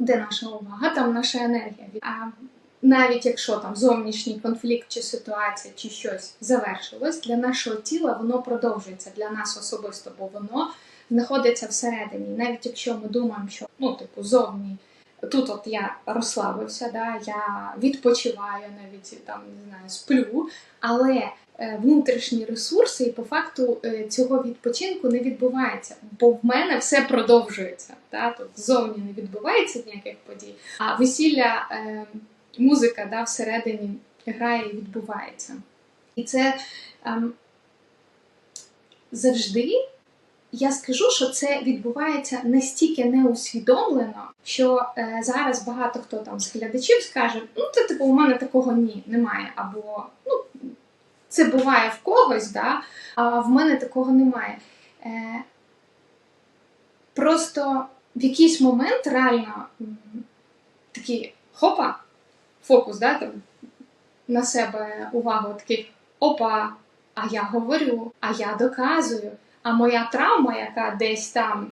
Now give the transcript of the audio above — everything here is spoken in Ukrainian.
де наша увага, там наша енергія. А навіть якщо там зовнішній конфлікт чи ситуація, чи щось завершилось, для нашого тіла воно продовжується для нас особисто, бо воно знаходиться всередині. Навіть якщо ми думаємо, що ну, типу, зовні. Тут от я розслабився, да, я відпочиваю, навіть там не знаю, сплю, але е, внутрішні ресурси, і по факту е, цього відпочинку не відбувається, бо в мене все продовжується. Да? Тут зовні не відбувається ніяких подій, а весілля, е, музика да, всередині грає і відбувається. І це ем, завжди я скажу, що це відбувається настільки неусвідомлено, що е, зараз багато хто там з глядачів скаже: ну, це типу, у мене такого ні, немає. Або ну, це буває в когось, да, а в мене такого немає. Е, просто в якийсь момент реально такий хопа, фокус, да, там, на себе увагу, такий опа, а я говорю, а я доказую. А моя травма, яка десь там